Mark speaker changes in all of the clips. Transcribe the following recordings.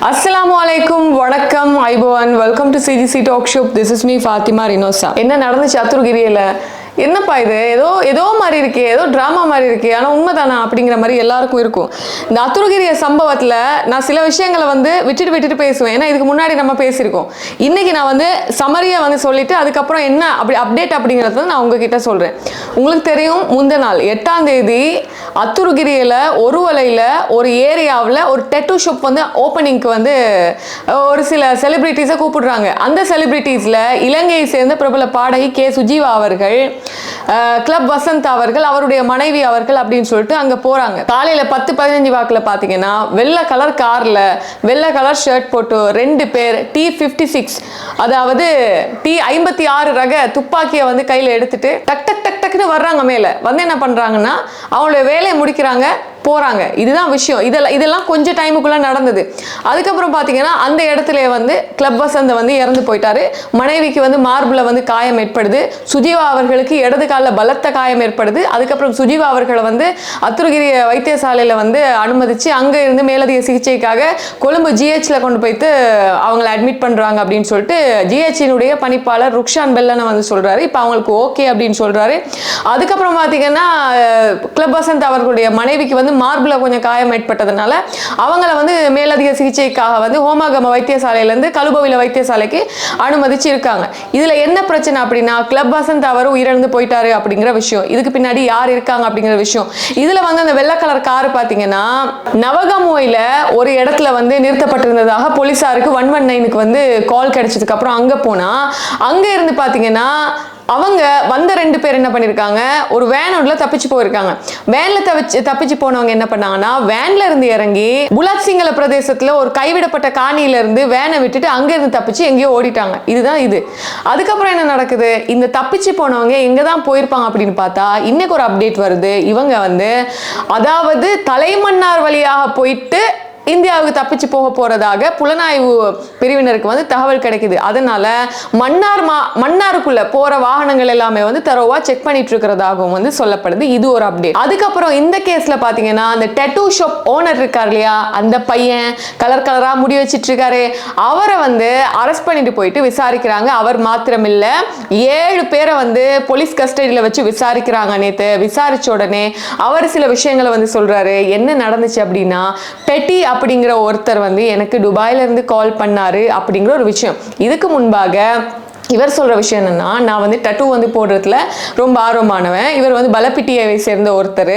Speaker 1: அஸ்லாம் அலைக்கும் வணக்கம் ஐபோவன் welcome to CJC talk show this is me Fathima Rinosa என்ன நடந்துச்சு அத்துருகிரியில் என்னப்பா இது? ஏதோ ஏதோ மாதிரி இருக்கே ஏதோ ட்ராமா மாதிரி இருக்கே. ஆனால் உண்மைதானா? அப்படிங்கிற மாதிரி எல்லாருக்கும் இருக்கும். இந்த அத்துருகிரிய சம்பவத்தில் நான் சில விஷயங்களை வந்து விட்டுட்டு விட்டுட்டு பேசுவேன். ஏன்னா இதுக்கு முன்னாடி நம்ம பேசியிருக்கோம். இன்னைக்கு நான் வந்து சமரியை வந்து சொல்லிவிட்டு அதுக்கப்புறம் என்ன அப்படி அப்டேட் அப்படிங்கிறத நான் உங்ககிட்ட சொல்கிறேன் உங்களுக்கு தெரியும் முந்த நாள் எட்டாம் தேதி அத்துருகிரியில் ஒரு வலையில் ஒரு ஏரியாவில் ஒரு டெட்டு ஷாப் வந்து ஓப்பனிங்க்கு வந்து ஒரு சில செலிப்ரிட்டிஸை கூப்பிடுறாங்க. அந்த செலிப்ரிட்டிஸில் இலங்கையை சேர்ந்த பிரபல பாடகி கே. சுஜீவா அவர்கள் கிளப் வசந்த் அவர்கள் அவருடைய மனைவி அவர்கள் அப்படின்னு சொல்லிட்டு அங்கே போகிறாங்க காலையில் பத்து பதினஞ்சு வாக்கில் பார்த்தீங்கன்னா வெள்ளை கலர் காரில் வெள்ளை கலர் ஷர்ட் போட்டு ரெண்டு பேர் டி ஃபிஃப்டி சிக்ஸ் அதாவது டி ஐம்பத்தி ஆறு ரக துப்பாக்கியை வந்து கையில் எடுத்துட்டு டக் டக் டக் டக்குன்னு வர்றாங்க மேலே. வந்து என்ன பண்ணுறாங்கன்னா அவங்களுடைய வேலையை முடிக்கிறாங்க. போகிறாங்க இதுதான் விஷயம். இதெல்லாம் இதெல்லாம் கொஞ்சம் டைமுக்குள்ளே நடந்தது. அதுக்கப்புறம் பார்த்தீங்கன்னா அந்த இடத்துல வந்து கிளப் வசந்த வந்து இறந்து போயிட்டாரு. மனைவிக்கு வந்து மார்பில் வந்து காயம் ஏற்படுது. சுஜீவா அவர்களுக்கு இடது காலில் பலத்த காயம் ஏற்படுது. அதுக்கப்புறம் சுஜீவா அவர்களை வந்து அத்துருகிரி வைத்தியசாலையில் வந்து அனுமதிச்சு அங்கே இருந்து மேலதிக சிகிச்சைக்காக கொழும்பு ஜிஹெச்சில் கொண்டு போய்த்து அவங்கள அட்மிட் பண்ணுறாங்க அப்படின்னு சொல்லிட்டு ஜிஹெச்சினுடைய பணிப்பாளர் ருக்ஷான் பெல்லனை வந்து சொல்கிறாரு இப்போ அவங்களுக்கு ஓகே அப்படின்னு சொல்கிறாரு அதுக்கப்புறம் பார்த்தீங்கன்னா கிளப் வசந்த் அவர்களுடைய மனைவிக்கு வந்து மார்பில் கொஞ்சம் காயம் ஏற்பட்டதுனால அவங்கள வந்து மேலதிக சிகிச்சைக்காக வந்து ஹோமாகம வைத்தியசாலையிலேருந்து கழுபவில வைத்தியசாலைக்கு அனுமதிச்சு இருக்காங்க. இதில் என்ன பிரச்சனை அப்படின்னா கிளப் வசந்த் அவர் உயிரிழந்து போயிட்டாரு அப்படிங்கிற விஷயம். இதுக்கு பின்னாடி யார் இருக்காங்க அப்படிங்கிற விஷயம். இதில் வந்து அந்த வெள்ளை கலர் கார் பார்த்தீங்கன்னா நவகமுவையில் ஒரு இடத்துல வந்து நிறுத்தப்பட்டிருந்ததாக போலீஸாருக்கு ஒன் ஒன் நைனுக்கு வந்து கால் கிடைச்சதுக்கு அப்புறம் அங்கே போனால் அங்கே இருந்து பார்த்தீங்கன்னா அவங்க வந்த ரெண்டு பேர் என்ன பண்ணியிருக்காங்க ஒரு வேனோட தப்பிச்சு போயிருக்காங்க. வேன்ல தப்பிச்சு தப்பிச்சு போனவங்க என்ன பண்ணாங்கன்னா வேன்ல இருந்து இறங்கி புலாத் சிங்கள பிரதேசத்துல ஒரு கைவிடப்பட்ட காணியில இருந்து வேனை விட்டுட்டு அங்க இருந்து தப்பிச்சு எங்கேயோ ஓடிட்டாங்க. இதுதான் இது. அதுக்கப்புறம் என்ன நடக்குது? இந்த தப்பிச்சு போனவங்க எங்க தான் போயிருப்பாங்க அப்படின்னு பார்த்தா இன்னைக்கு ஒரு அப்டேட் வருது. இவங்க வந்து அதாவது தலைமன்னார் வழியாக போயிட்டு இந்தியாவுக்கு தப்பிச்சு போக போறதாக புலனாய்வு பிரிவினருக்கு வந்து தகவல் கிடைக்குது. அதனால மன்னார் மா மன்னாருக்குள்ள போற வாகனங்கள் எல்லாமே வந்து தரோவா செக் பண்ணிட்டு இருக்கிறதாகவும் வந்து சொல்லப்படுது. இது ஒரு அப்டேட் அதுக்கப்புறம் இந்த கேஸ்ல பாத்தீங்கன்னா அந்த டெட்டூ ஷாப் ஓனர் இருக்கார் இல்லையா? அந்த பையன் கலர் கலரா முடி வச்சிட்டு இருக்காரு அவரை வந்து அரெஸ்ட் பண்ணிட்டு போயிட்டு விசாரிக்கிறாங்க. அவர் மாத்திரம் இல்ல ஏழு பேரை வந்து போலீஸ் கஸ்டடியில வச்சு விசாரிக்கிறாங்க நேத்து. விசாரிச்ச உடனே அவர் சில விஷயங்களை வந்து சொல்றாரு. என்ன நடந்துச்சு அப்படின்னா பெட்டி அப்படிங்கிற ஒருத்தர் வந்து எனக்கு துபாயிலேருந்து கால் பண்ணாரு அப்படிங்கிற ஒரு விஷயம். இதுக்கு முன்பாக இவர் சொல்கிற விஷயம் என்னென்னா நான் வந்து டட்டு வந்து போடுறதுல ரொம்ப ஆர்வமானவன். இவர் வந்து பலப்பிட்டியை சேர்ந்த ஒருத்தர்.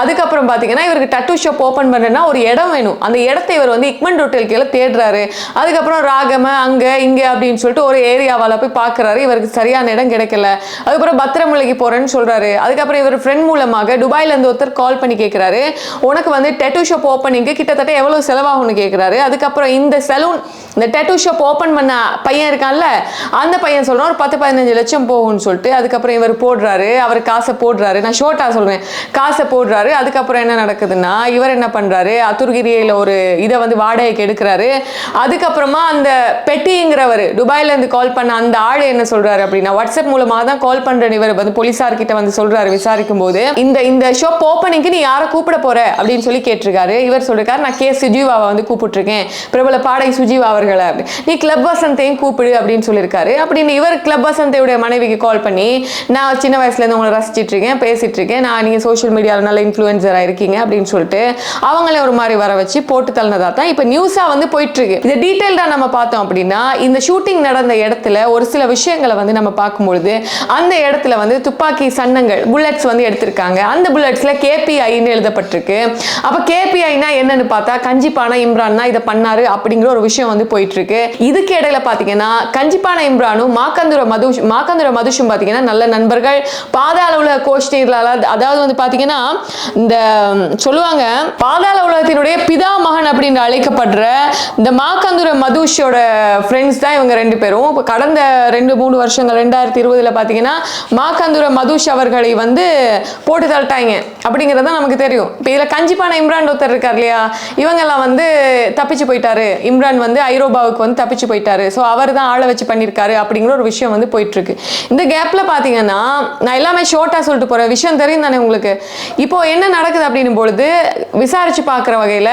Speaker 1: அதுக்கப்புறம் பார்த்தீங்கன்னா இவருக்கு டட்டு ஷாப் ஓப்பன் பண்ணுறேன்னா ஒரு இடம் வேணும். அந்த இடத்த இவர் வந்து இக்மன் ஹோட்டல் கீழே தேடுறாரு. அதுக்கப்புறம் ராகம அங்கே இங்கே அப்படின்னு சொல்லிட்டு ஒரு ஏரியாவால் போய் பார்க்குறாரு இவருக்கு சரியான இடம் கிடைக்கல. அதுக்கப்புறம் பத்திரமுலைக்கு போகிறேன்னு சொல்கிறாரு அதுக்கப்புறம் இவர் ஃப்ரெண்ட் மூலமாக துபாயிலேருந்து ஒருத்தர் கால் பண்ணி கேட்குறாரு உனக்கு வந்து டெட்டு ஷாப் ஓப்பனிங்க்கு கிட்டத்தட்ட எவ்வளோ செலவாகும்னு கேட்குறாரு அதுக்கப்புறம் இந்த சலூன் இந்த டெட்டு ஷாப் ஓப்பன் பண்ண பையன் இருக்கான்ல அந்த பையன் சொல்கிறான் ஒரு பத்து பதினஞ்சு லட்சம் போகும்னு சொல்லிட்டு அதுக்கப்புறம் இவர் போடுறாரு அவர் காசை போடுறாரு. நான் ஷோட்டாக சொல்கிறேன் காசை போடுறாரு அதுக்கப்புறம் என்ன நடக்குதுன்னா இவர் என்ன பண்ணுறாரு அத்துர்கிரியில் ஒரு இதை வந்து வாடகைக்கு எடுக்கிறாரு. அதுக்கப்புறமா அந்த பெட்டிங்கிறவர் துபாயிலேருந்து கால் பண்ண அந்த ஆள் என்ன சொல்கிறாரு அப்படின்னா வாட்ஸ்அப் மூலமாக தான் கால் பண்ணுற இவர் வந்து போலீஸார்கிட்ட வந்து சொல்கிறாரு விசாரிக்கும் போது இந்த இந்த ஷாப் ஓப்பனிங்க்கு நீ யாரை கூப்பிட போற? அப்படின்னு சொல்லி கேட்டிருக்காரு. இவர் சொல்லியிருக்காரு நான் கே. சுஜீவாவை வந்து கூப்பிட்டுருக்கேன். பிரபல பாடகி சுஜீவா அவர்களை. அப்படி. நீ கிளப் வசந்தையும் கூப்பிடு அப்படின்னு சொல்லியிருக்காரு. அப்படின்னு இவர் கிளப் வசந்தையுடைய மனைவிக்கு கால் பண்ணி நான் சின்ன வயசுல இருந்து உங்களை ரசிச்சிட்டு இருக்கேன் பேசிட்டு இருக்கேன். நான் நீங்க சோஷியல் மீடியாவில் நல்ல இன்ஃப்ளூயன்சராக இருக்கீங்க அப்படின்னு சொல்லிட்டு அவங்களே ஒரு மாதிரி வர வச்சு போட்டு தள்ளினதா தான் இப்போ நியூஸா வந்து போயிட்டு இருக்கு. இது டீட்டெயில்டா நம்ம பார்த்தோம் அப்படின்னா இந்த ஷூட்டிங் நடந்த இடத்துல ஒரு சில விஷயங்களை வந்து நம்ம பார்க்கும்பொழுது அந்த இடத்துல வந்து துப்பாக்கி சன்னங்கள் புல்லட்ஸ் வந்து எடுத்திருக்காங்க. அந்த புல்லட்ஸ்ல கேபிஐன்னு எழுதப்பட்டிருக்கு. அப்போ கேபிஐனா என்னன்னு பார்த்தா கஞ்சிப்பான இம்ரான் தான் இதை பண்ணாரு அப்படிங்கிற ஒரு விஷயம் வந்து போயிட்டு இருக்கு. இதுக்கு இடையில பாத்தீங்கன்னா கஞ்சிப்பான இம்ரானும் மாக்கந்துர மதுஷ் மாக்கந்துர மதுஷும் பார்த்தீங்கன்னா நல்ல நண்பர்கள். பாதாள உலக கோஷ்டிகள் அதாவது வந்து பார்த்தீங்கன்னா இந்த சொல்லுவாங்க பாதாள உலகத்தினுடைய பிதா மகன் அப்படின்னு அழைக்கப்படுற இந்த மாக்கந்துர மதுஷோட ஃப்ரெண்ட்ஸ் தான் இவங்க ரெண்டு பேரும். இப்போ கடந்த ரெண்டு மூணு வருஷங்கள் ரெண்டாயிரத்தி இருபதில் பார்த்தீங்கன்னா மாக்கந்துர மதுஷ் அவர்களை வந்து போட்டு தள்ளிட்டாங்க. அப்படிங்கிறது தான் நமக்கு தெரியும். இப்போ இதில் கஞ்சிப்பான இம்ரான் ஒருத்தர் இருக்கார் இல்லையா? இவங்கெல்லாம் வந்து தப்பிச்சு போயிட்டாரு. இம்ரான் வந்து ஐரோப்பாவுக்கு வந்து தப்பிச்சு போயிட்டாரு. ஸோ அவர் தான் ஆளை வச்சு பண்ணியிருக்காரு அப்படி அப்படிங்கிற ஒரு விஷயம் வந்து போயிட்டு இருக்கு இந்த கேப்ல பாத்தீங்கன்னா நான் எல்லாமே ஷோர்ட்டாக சொல்லிட்டு போகிறேன் விஷயம் தெரியும் தானே உங்களுக்கு? இப்போ என்ன நடக்குது அப்படின்னும் பொழுது விசாரிச்சு பார்க்குற வகையில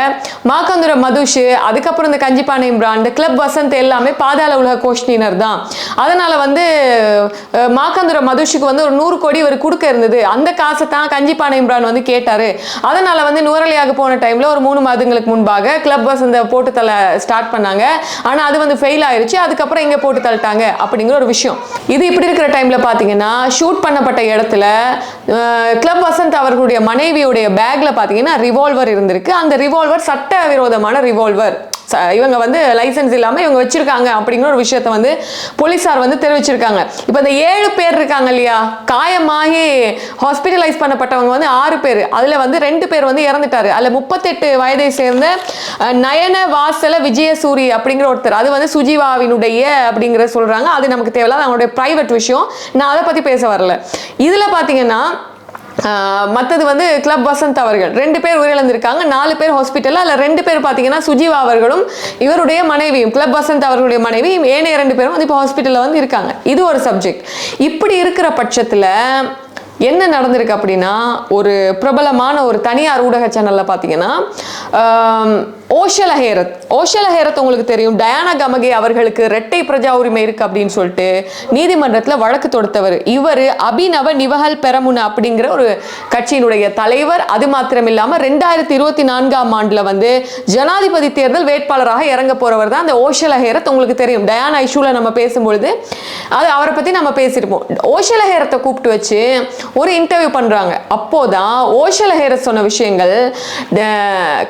Speaker 1: மாக்கந்துர மதுஷ் அதுக்கப்புறம் இந்த கஞ்சிப்பானை பிராண்டு கிளப் வசந்த் எல்லாமே பாதாள உலக கோஷ்டினர் தான். அதனால வந்து மாக்கந்துர மதுஷுக்கு வந்து ஒரு நூறு கோடி ஒரு கொடுக்க இருந்தது. அந்த காசை தான் கஞ்சிப்பானை பிராண்ட் வந்து கேட்டாரு. அதனால வந்து நூறலியாக போன டைம்ல ஒரு மூணு மாதங்களுக்கு முன்பாக கிளப் வசந்த போட்டு தள்ள ஸ்டார்ட் பண்ணாங்க. ஆனா அது வந்து ஃபெயில் ஆயிருச்சு. அதுக்கப்புறம் இங்க போட்டு தள்ளிட்டாங்க. அப்படிங்கிற ஒரு விஷயம். இது இப்படி இருக்கிற டைம்ல பாத்தீங்கன்னா ஷூட் பண்ணப்பட்ட இடத்துல கிளப் வசந்த் அவர்களுடைய மனைவியுடைய பேக்ல பாத்தீங்கன்னா ரிவால்வர் இருந்திருக்கு. அந்த ரிவால்வர் சட்ட விரோதமான ரிவால்வர் ச- இவங்க வந்து லைசென்ஸ் இல்லாமல் இவங்க வச்சிருக்காங்க அப்படிங்கிற ஒரு விஷயத்த வந்து போலீஸார் வந்து தெரிவிச்சிருக்காங்க. இப்போ இந்த ஏழு பேர் இருக்காங்க இல்லையா? காயமாகி ஹாஸ்பிட்டலைஸ் பண்ணப்பட்டவங்க வந்து ஆறு பேர். அதில் வந்து ரெண்டு பேர் வந்து இறந்துட்டாரு. அதில் முப்பத்தெட்டு வயதை சேர்ந்த நயன வாசல விஜயசூரி அப்படிங்கிற ஒருத்தர். அது வந்து சுஜீவாவினுடைய அப்படிங்கிற சொல்கிறாங்க அது நமக்கு தேவையில்ல. அவங்களுடைய ப்ரைவேட் விஷயம். நான் அதை பற்றி பேச வரல. இதில் பார்த்தீங்கன்னா மற்றது வந்து கிளப் வசந்த் அவர்கள். ரெண்டு பேர் உயிரிழந்திருக்காங்க. நாலு பேர் ஹாஸ்பிட்டலில் அதில் ரெண்டு பேர் பார்த்தீங்கன்னா சுஜீவா அவர்களும் இவருடைய மனைவியும் கிளப் வசந்த் அவர்களுடைய மனைவியும் ஏனைய ரெண்டு பேரும் வந்து இப்போ ஹாஸ்பிட்டலில் வந்து இருக்காங்க. இது ஒரு சப்ஜெக்ட் இப்படி இருக்கிற பட்சத்தில் என்ன நடந்திருக்கு அப்படின்னா ஒரு பிரபலமான ஒரு தனியார் ஊடக சேனலில் பார்த்தீங்கன்னா ஓஷல் அஹேரத் ஓஷல் ஹேரத் உங்களுக்கு தெரியும். டயானா கமகே அவர்களுக்கு இரட்டை பிரஜா உரிமை இருக்கு அப்படின்னு சொல்லிட்டு நீதிமன்றத்தில் வழக்கு தொடுத்தவர். இவர் அபிநவ நிவஹல் பெரமுன அப்படிங்கிற ஒரு கட்சியினுடைய தலைவர். அது மாத்திரம் இல்லாமல் ரெண்டாயிரத்தி இருபத்தி நான்காம் ஆண்டில் வந்து ஜனாதிபதி தேர்தல் வேட்பாளராக இறங்க போறவர் தான் அந்த ஓஷல் ஹேரத் உங்களுக்கு தெரியும். டயானா இஷ்யூவில் நம்ம பேசும்பொழுது அது அவரை பற்றி நம்ம பேசியிருப்போம் ஓஷல் ஹேரத்தை கூப்பிட்டு வச்சு ஒரு இன்டர்வியூ பண்ணுறாங்க அப்போதான் ஓஷல் அஹேரத் சொன்ன விஷயங்கள்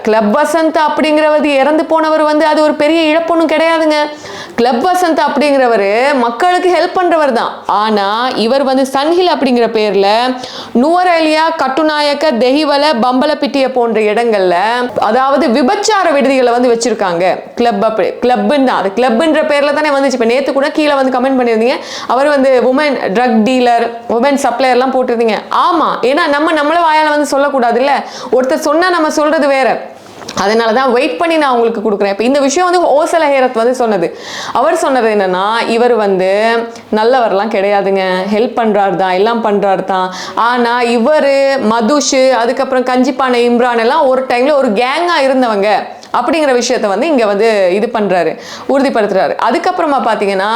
Speaker 1: கிளப் வசந்த் அப்படிங்கிறவது இறந்து போனவர் வந்து அது ஒரு பெரிய இழப்பும் கிடையாதுங்க. கிளப் வசந்த் அப்படிங்கிறவர் மக்களுக்கு ஹெல்ப் பண்ணுறவர் தான். ஆனால் இவர் வந்து சன்ஹில் அப்படிங்கிற பேரில் நுவரலியா கட்டுநாயக்க தெஹிவல பம்பலப்பிட்டிய போன்ற இடங்களில் அதாவது விபச்சார விடுதிகளை வந்து வச்சுருக்காங்க. கிளப் அப்படி கிளப்புன்னு தான். அது கிளப்புன்ற பேரில் தானே வந்துச்சு. இப்போ நேற்று கூட கீழே வந்து கமெண்ட் பண்ணியிருந்தீங்க. அவர் வந்து உமன் ட்ரக் டீலர் உமன் சப்ளையர்லாம் போட்டிருந்தீங்க. ஆமாம் ஏன்னா நம்ம நம்மள வாயால் வந்து சொல்லக்கூடாதுல்ல. ஒருத்தர் சொன்னால் நம்ம சொல்கிறது வேற. அதனால தான் வெயிட் பண்ணி நான் உங்களுக்கு கொடுக்குறேன். இப்போ இந்த விஷயம் வந்து ஓசல ஹேரத் வந்து சொன்னது. அவர் சொன்னது என்னன்னா இவர் வந்து நல்லவர்லாம் கிடையாதுங்க. ஹெல்ப் பண்ணுறாரு தான் எல்லாம் பண்ணுறாரு தான் ஆனால் இவர் மதுஷு அதுக்கப்புறம் கஞ்சிப்பானை இம்ரான் எல்லாம் ஒரு டைமில் ஒரு கேங்காக இருந்தவங்க. அப்படிங்கிற விஷயத்த வந்து இங்கே வந்து இது பண்ணுறாரு உறுதிப்படுத்துறாரு. அதுக்கப்புறமா பார்த்தீங்கன்னா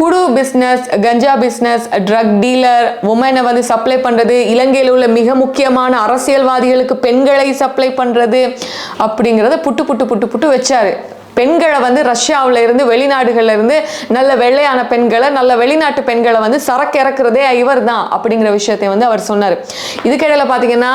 Speaker 1: குடு பிஸ்னஸ் கஞ்சா பிஸ்னஸ் ட்ரக் டீலர் உமனை வந்து சப்ளை பண்ணுறது இலங்கையில் உள்ள மிக முக்கியமான அரசியல்வாதிகளுக்கு பெண்களை சப்ளை பண்ணுறது அப்படிங்கிறத புட்டு புட்டு புட்டு புட்டு வச்சாரு. பெண்களை வந்து ரஷ்யாவில் இருந்து வெளிநாடுகளில் இருந்து நல்ல வெள்ளையான பெண்களை நல்ல வெளிநாட்டு பெண்களை வந்து சரக்கு இறக்குறதே இவர் தான் அப்படிங்கிற விஷயத்தை வந்து அவர் சொன்னார். இதுக்கிடையில் பார்த்தீங்கன்னா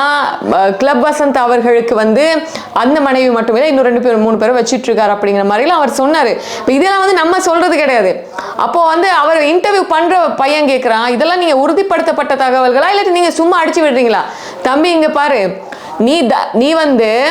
Speaker 1: கிளப் வசந்த் அவர்களுக்கு வந்து அந்த மனைவி மட்டுமே இல்லை, இன்னும் ரெண்டு பேர் மூணு பேரும் வச்சிட்டு இருக்காரு அப்படிங்கிற மாதிரிலாம் அவர் சொன்னார். இப்போ இதெல்லாம் வந்து நம்ம சொல்றது கிடையாது. அப்போ வந்து அவர் இன்டர்வியூ பண்ணுற பையன் கேட்குறான் இதெல்லாம் நீங்கள் உறுதிப்படுத்தப்பட்ட தகவல்களா? இல்லாட்டி நீங்கள் சும்மா அடிச்சு விடுறீங்களா? தம்பி இங்கே பாரு. நீ த- நீ வந்து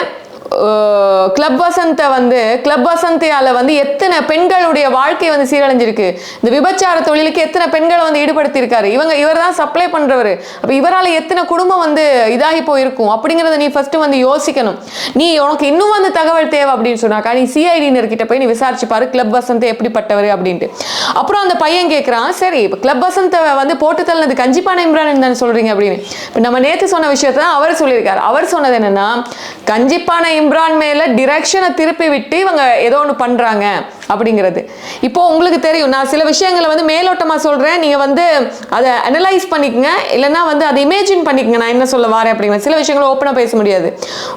Speaker 1: கிளப் வசந்தை வந்து கிளப் வசந்தியால வந்து எத்தனை பெண்களுடைய வாழ்க்கை வந்து சீரழிஞ்சிருக்கு. இந்த விபச்சார தொழிலுக்கு எத்தனை பெண்களை வந்து ஈடுபடுத்தியிருக்காரு. இவங்க இவர் தான் சப்ளை பண்ணுறவர் அப்போ இவரால் எத்தனை குடும்பம் வந்து இதாகி போயிருக்கும்? அப்படிங்கிறத நீ ஃபஸ்ட்டு வந்து யோசிக்கணும். நீ உனக்கு இன்னும் வந்து தகவல் தேவை அப்படின்னு சொன்னாக்கா நீ சிஐடினர்கிட்ட போய் நீ விசாரிச்சு பாரு கிளப் வசந்தை எப்படிப்பட்டவர் அப்படின்ட்டு. அப்புறம் அந்த பையன் கேட்குறான் சரி இப்போ கிளப் வசந்தை வந்து போட்டு தள்ளது கஞ்சிப்பான இம்ரான் தானே சொல்கிறீங்க அப்படின்னு. இப்போ நம்ம நேற்று சொன்ன விஷயத்தை தான் அவர் சொல்லியிருக்காரு. அவர் சொன்னது என்னென்னா கஞ்சிப்பான இம்ரான் மேல டிரெக்ஷனை திருப்பி விட்டு இவங்க ஏதோ ஒன்று பண்றாங்க. அப்படிங்கிறது. இப்போ உங்களுக்கு தெரியும் நான் சில விஷயங்களை வந்து மேலோட்டமாக சொல்கிறேன் நீங்கள் வந்து அதை அனலைஸ் பண்ணிக்கங்க. இல்லைன்னா வந்து அதை இமேஜின் பண்ணிக்கங்க. நான் என்ன சொல்ல வரேன் அப்படிங்கிற சில விஷயங்களை ஓப்பனாக பேச முடியாது.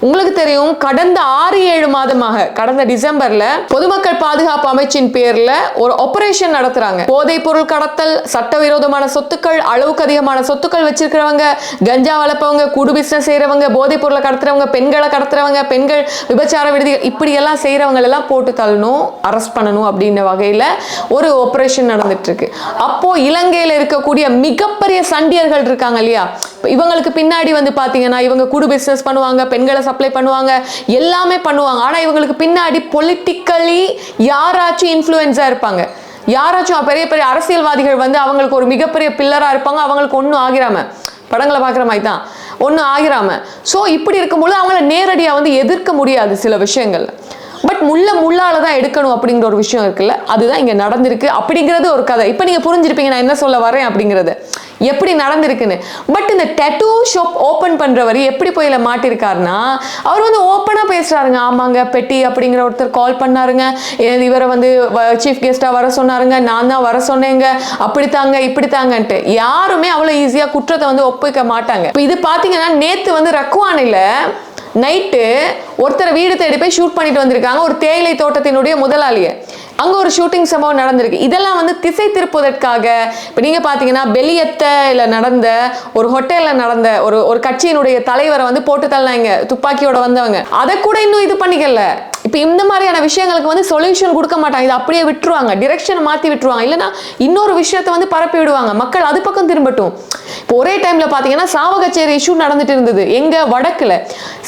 Speaker 1: உங்களுக்கு தெரியும் கடந்த ஆறு ஏழு மாதமாக கடந்த டிசம்பரில் பொதுமக்கள் பாதுகாப்பு அமைச்சின் பேரில் ஒரு ஆபரேஷன் நடத்துகிறாங்க போதைப் பொருள் கடத்தல் சட்டவிரோதமான சொத்துக்கள் அளவுக்கு அதிகமான சொத்துக்கள் வச்சிருக்கிறவங்க கஞ்சா வளர்ப்பவங்க குடு பிஸ்னஸ் செய்கிறவங்க போதைப் பொருளை கடத்துறவங்க பெண்களை கடத்துறவங்க பெண்கள் விபச்சார விடுதிகள் இப்படியெல்லாம் செய்கிறவங்களெல்லாம் போட்டு தள்ளணும். அரெஸ்ட் பண்ணணும் அப்படின்ற வகையில ஒரு ஆப்ரேஷன் நடந்துட்டு இருக்கு அப்போ இலங்கையில இருக்கக்கூடிய மிகப்பெரிய சண்டியர்கள் இருக்காங்க இல்லையா? இவங்களுக்கு பின்னாடி வந்து பார்த்தீங்கன்னா இவங்க குடு பிசினஸ் பண்ணுவாங்க பெண்களை சப்ளை பண்ணுவாங்க எல்லாமே பண்ணுவாங்க. ஆனா இவங்களுக்கு பின்னாடி பொலிட்டிக்கலி யாராச்சும் இன்ஃப்ளூயன்ஸா இருப்பாங்க. யாராச்சும் பெரிய பெரிய அரசியல்வாதிகள் வந்து அவங்களுக்கு ஒரு மிகப்பெரிய பில்லராக இருப்பாங்க அவங்களுக்கு ஒன்றும் ஆகிராம. படங்களை பார்க்குற மாதிரி தான். ஒன்றும் ஆகிராம. ஸோ இப்படி இருக்கும்போது அவங்கள நேரடியாக வந்து எதிர்க்க முடியாது சில விஷயங்கள் பட் முள்ள முள்ளால தான் எடுக்கணும் அப்படிங்கிற ஒரு விஷயம் இருக்குல்ல? அதுதான் இங்கே நடந்திருக்கு அப்படிங்கிறது ஒரு கதை. இப்போ நீங்கள் புரிஞ்சிருப்பீங்க நான் என்ன சொல்ல வரேன் அப்படிங்கிறது. எப்படி நடந்திருக்குன்னு. பட் இந்த டெட்டூ ஷாப் ஓப்பன் பண்ணுறவர் எப்படி போய் இதில் மாட்டிருக்காருன்னா அவர் வந்து ஓப்பனாக பேசுகிறாருங்க ஆமாங்க பெட்டி அப்படிங்கிற ஒருத்தர் கால் பண்ணாருங்க. ஏ- இவரை வந்து சீஃப் கெஸ்ட்டாக வர சொன்னாருங்க. நான் தான் வர சொன்னேங்க. அப்படித்தாங்க இப்படித்தாங்கன்ட்டு. யாருமே அவ்வளோ ஈஸியாக குற்றத்தை வந்து ஒப்புக்க மாட்டாங்க. இப்போ இது பார்த்தீங்கன்னா நேற்று வந்து ரக்குவானில் நைட்டு ஒருத்தரை வீடு தேடி போய் ஷூட் பண்ணிட்டு வந்திருக்காங்க. ஒரு தேயிலை தோட்டத்தினுடைய முதலாளியை. அங்க ஒரு ஷூட்டிங் சம்பவம் நடந்திருக்கு. இதெல்லாம் வந்து திசை திருப்புவதற்காக இப்போ நீங்க பாத்தீங்கன்னா பெலியத்தைல நடந்த ஒரு ஹோட்டல்ல நடந்த ஒரு ஒரு கட்சியினுடைய தலைவரை வந்து போட்டு தள்ளாங்க துப்பாக்கியோட வந்தவங்க. அதை கூட இன்னும் இது பண்ணிக்கல. இப்போ இந்த மாதிரியான விஷயங்களுக்கு வந்து சொல்யூஷன் கொடுக்க மாட்டாங்க. இதை அப்படியே விட்டுருவாங்க. டிரெக்ஷனை மாத்தி விட்டுருவாங்க. இல்லைன்னா இன்னொரு விஷயத்தை வந்து பரப்பி விடுவாங்க. மக்கள் அது பக்கம் திரும்பட்டும். இப்போ ஒரே டைம்ல பாத்தீங்கன்னா சாவகச்சேரி இஷ்யூ நடந்துட்டு இருந்தது. எங்க வடக்குல.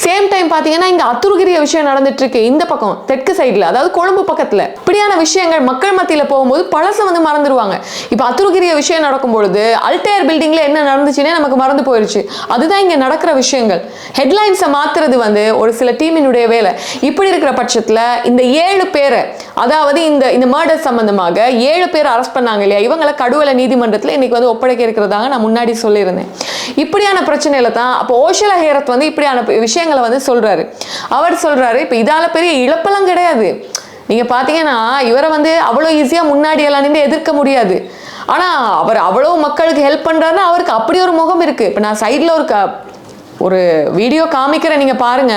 Speaker 1: சேம் டைம் பாத்தீங்கன்னா இங்க அத்துருகிரிய விஷயம் நடந்துட்டு இருக்கு. இந்த பக்கம் தெற்கு சைடுல அதாவது கொழும்பு பக்கத்துல. இப்படியான விஷயங்கள் மக்கள் மத்தியில் போகும்போது பழசை வந்து மறந்துடுவாங்க இப்போ அத்துருகிரிய விஷயம் நடக்கும் பொழுது அல்டையர் பில்டிங்கில் என்ன நடந்துச்சுன்னே நமக்கு மறந்து போயிடுச்சு அதுதான் இங்கே நடக்கிற விஷயங்கள். ஹெட்லைன்ஸை மாத்துறது வந்து ஒரு சில டீமினுடைய வேலை. இப்படி இருக்கிற பட்சத்தில் இந்த ஏழு பேரை அதாவது இந்த இந்த மர்டர் சம்பந்தமாக ஏழு பேர் அரெஸ்ட் பண்ணாங்க இல்லையா? இவங்களை கடுவலை நீதிமன்றத்தில் இன்னைக்கு வந்து ஒப்படைக்க இருக்கிறதாக நான் முன்னாடி சொல்லியிருந்தேன். இப்படியான பிரச்சனையில தான் அப்போ ஓஷல ஹேரத் வந்து இப்படியான விஷயங்களை வந்து சொல்றாரு. அவர் சொல்றாரு இப்போ இதால பெரிய இழப்பெல்லாம் கிடையாது. நீங்க பாத்தீங்கன்னா இவரை வந்து அவ்வளோ ஈஸியா முன்னாடி எல்லாம் நின்று எதிர்க்க முடியாது. ஆனா அவர் அவ்வளோ மக்களுக்கு ஹெல்ப் பண்றாருன்னா அவருக்கு அப்படி ஒரு முகம் இருக்கு. இப்போ நான் சைடில் ஒரு க- ஒரு வீடியோ காமிக்கிறேன் நீங்க பாருங்க.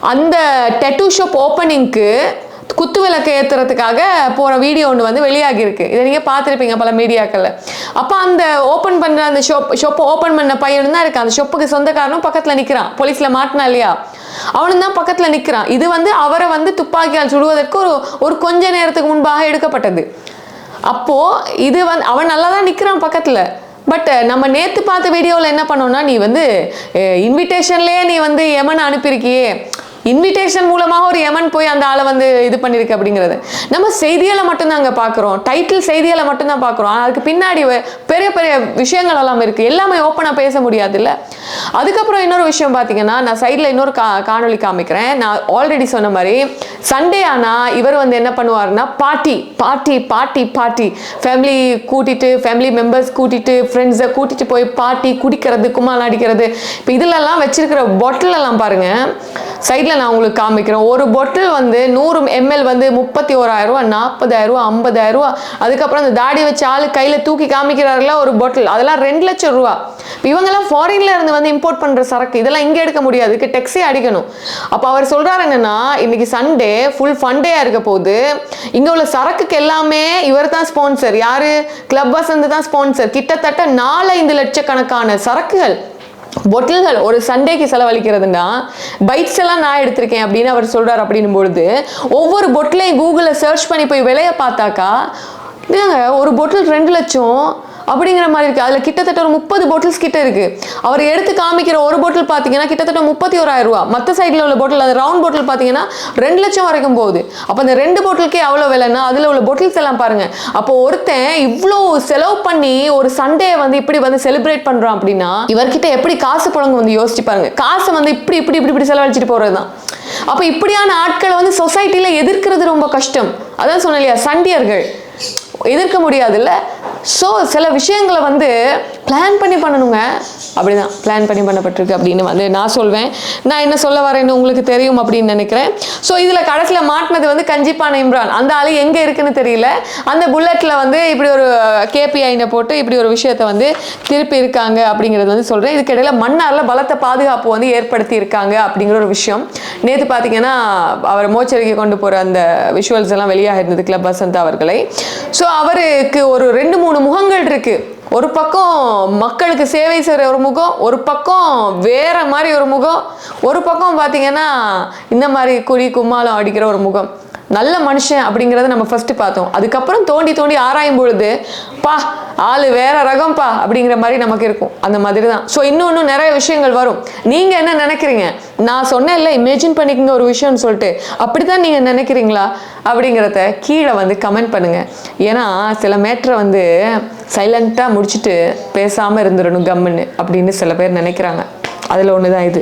Speaker 1: அந்த டெட்டூ ஷாப் ஓப்பனிங்க்கு குத்து விளக்கு ஏத்துறதுக்காக போகிற வீடியோ ஒன்று வந்து வெளியாகி இருக்கு இதை நீங்கள் பார்த்துருப்பீங்க பல மீடியாக்களில். அப்போ அந்த ஓப்பன் பண்ணுற அந்த ஷொப் ஷொப்பை ஓப்பன் பண்ண பையனும் தான் இருக்கு அந்த ஷாப்புக்கு சொந்தக்காரனும் பக்கத்தில் நிற்கிறான் போலீஸில் மாட்டினா இல்லையா? அவனும் தான் பக்கத்தில் நிற்கிறான் இது வந்து அவரை வந்து துப்பாக்கியால் சுடுவதற்கு ஒரு ஒரு கொஞ்ச நேரத்துக்கு முன்பாக எடுக்கப்பட்டது. அப்போ இது வந்து அவன் நல்லா தான் நிற்கிறான் பக்கத்தில். பட் நம்ம நேற்று பார்த்த வீடியோவில் என்ன பண்ணோம்னா நீ வந்து இன்விடேஷன்லேயே நீ வந்து எமன் அனுப்பியிருக்கியே. இன்விடேஷன் மூலமாக ஒரு எமன் போய் அந்த ஆளை வந்து இது பண்ணியிருக்கு அப்படிங்கிறது. நம்ம செய்திகளை மட்டும்தான் அங்கே பார்க்குறோம். டைட்டில் செய்திகளை மட்டும்தான் பார்க்குறோம். ஆனால் அதுக்கு பின்னாடி பெரிய பெரிய விஷயங்கள் எல்லாம் இருக்குது எல்லாமே ஓப்பனாக பேச முடியாதுல்ல. அதுக்கப்புறம் இன்னொரு விஷயம் பார்த்தீங்கன்னா நான் சைடில் இன்னொரு கா காணொலி காமிக்கிறேன். நான் ஆல்ரெடி சொன்ன மாதிரி சண்டே ஆனால் இவர் வந்து என்ன பண்ணுவாருன்னா party party party party family கூட்டிட்டு ஃபேமிலி மெம்பர்ஸ் கூட்டிட்டு ஃப்ரெண்ட்ஸை கூட்டிட்டு போய் பார்ட்டி குடிக்கிறது கும்மால் அடிக்கிறது. இப்போ இதுலலாம் வச்சிருக்கிற பாட்டிலெல்லாம் பாருங்கள் சைடில் நான் உங்களுக்கு காமிக்கிறேன். ஒரு பொட்டில் வந்து நூறு எம்எல் வந்து முப்பத்தி ஓராயிரம் ரூபா நாற்பதாயிரம் ரூபா அதுக்கப்புறம் அந்த தாடி வச்சு ஆள் கையில் தூக்கி காமிக்கிறாருல ஒரு பொட்டில் அதெல்லாம் ரெண்டு லட்சம் ரூபா. இப்போ இவங்கெல்லாம் ஃபாரின்ல இருந்து வந்து இம்போர்ட் பண்ணுற சரக்கு. இதெல்லாம் இங்கே எடுக்க முடியாது. இதுக்கு டெக்ஸே அடிக்கணும். அப்போ அவர் சொல்கிறார் என்னன்னா இன்னைக்கு சண்டே ஃபுல் ஃபண்டேயாக இருக்க போகுது. இங்கே உள்ள சரக்குக்கு எல்லாமே இவர் தான் ஸ்பான்சர் யாரு? கிளப் வசந்து தான் ஸ்பான்சர் கிட்டத்தட்ட நாலு ஐந்து லட்சக்கணக்கான சரக்குகள். பொட்டில்கள் ஒரு சண்டேக்கு செலவழிக்கிறதுனா பைட்ஸ் எல்லாம் நான் எடுத்திருக்கேன் அப்படின்னு அவர் சொல்றாரு அப்படின்னும் பொழுது ஒவ்வொரு பொட்டிலையும் கூகுளில் சர்ச் பண்ணி போய் விலையை பார்த்தாக்கா ஒரு பொட்டில் ரெண்டு லட்சம் அப்படிங்கிற மாதிரி இருக்குது அதில் கிட்டத்தட்ட ஒரு முப்பது பாட்டில்ஸ் கிட்ட இருக்கு. அவர் எடுத்து காமிக்கிற ஒரு பாட்டில் பார்த்தீங்கன்னா கிட்டத்தட்ட முப்பத்தி ஓராயிரம் ரூபா. மற்ற சைடில் உள்ள பாட்டில் அந்த ரவுண்ட் பாட்டில் பார்த்தீங்கன்னா ரெண்டு லட்சம் வரைக்கும் போகுது. அப்போ அந்த ரெண்டு பாட்டிலுக்கே அவ்வளோ விலைன்னா அதில் உள்ள பாட்டில்ஸ் எல்லாம் பாருங்கள் அப்போ ஒருத்தன் இவ்வளோ செலவு பண்ணி ஒரு சண்டே வந்து இப்படி வந்து செலிப்ரேட் பண்ணுறான் அப்படின்னா இவர்கிட்ட எப்படி காசு புழங்க வந்து யோசிச்சு பாருங்க. காசை வந்து இப்படி இப்படி இப்படி இப்படி செலவழிச்சிட்டு போகிறது தான் அப்போ இப்படியான ஆட்களை வந்து சொசைட்டியில் எதிர்க்கிறது ரொம்ப கஷ்டம். அதான் சொன்னேன் இல்லையா சண்டியர்கள். எதிர்க்க முடியாதுல்ல. ஸோ சில விஷயங்களை வந்து பிளான் பண்ணி பண்ணணுங்க. அப்படிதான். பிளான் பண்ணி பண்ணப்பட்டிருக்கு அப்படின்னு வந்து நான் சொல்வேன். நான் என்ன சொல்ல வரேன்னு உங்களுக்கு தெரியும் அப்படின்னு நினைக்கிறேன். ஸோ இதில் கடைசியில் மாட்டினது வந்து கஞ்சிப்பான இம்ரான். அந்த ஆள் எங்கே இருக்குன்னு தெரியல. அந்த புல்லட்டில் வந்து இப்படி ஒரு கேபிஐனை போட்டு இப்படி ஒரு விஷயத்தை வந்து திருப்பி இருக்காங்க அப்படிங்கிறது வந்து சொல்கிறேன் இதுக்கிடையில் மன்னாரில் பலத்த பாதுகாப்பு வந்து ஏற்படுத்தி இருக்காங்க அப்படிங்கிற ஒரு விஷயம். நேற்று பார்த்தீங்கன்னா அவர் மோச்சரிக்கை கொண்டு போகிற அந்த விஷுவல்ஸ் எல்லாம் வெளியாக இருந்தது கிளப் வசந்த் அவர்களை. ஸோ அவருக்கு ஒரு ரெண்டு மூணு மூணு முகங்கள் இருக்கு. ஒரு பக்கம் மக்களுக்கு சேவை செய்கிற ஒரு முகம் ஒரு பக்கம் வேற மாதிரி ஒரு முகம் ஒரு பக்கம் பார்த்தீங்கன்னா இந்த மாதிரி குடி கும்மாளம் அடிக்கிற ஒரு முகம். நல்ல மனுஷன் அப்படிங்கிறத நம்ம ஃபர்ஸ்ட் பார்த்தோம். அதுக்கப்புறம் தோண்டி தோண்டி ஆராயும் பொழுது பா ஆளு வேற ரகம்ப்பா அப்படிங்கிற மாதிரி நமக்கு இருக்கும். அந்த மாதிரி தான். ஸோ இன்னும் இன்னும் நிறைய விஷயங்கள் வரும். நீங்க என்ன நினைக்கிறீங்க? நான் சொன்னேன்ல இமேஜின் பண்ணிக்கங்க ஒரு விஷயம்னு சொல்லிட்டு. அப்படிதான் நீங்க நினைக்கிறீங்களா? அப்படிங்கிறத கீழே வந்து கமெண்ட் பண்ணுங்க. ஏன்னா சில மேட்ரை வந்து சைலண்ட்டாக முடிச்சுட்டு பேசாமல் இருந்துடணும் கம்முன்னு அப்படின்னு சில பேர் நினைக்கிறாங்க. அதில் ஒன்று தான் இது.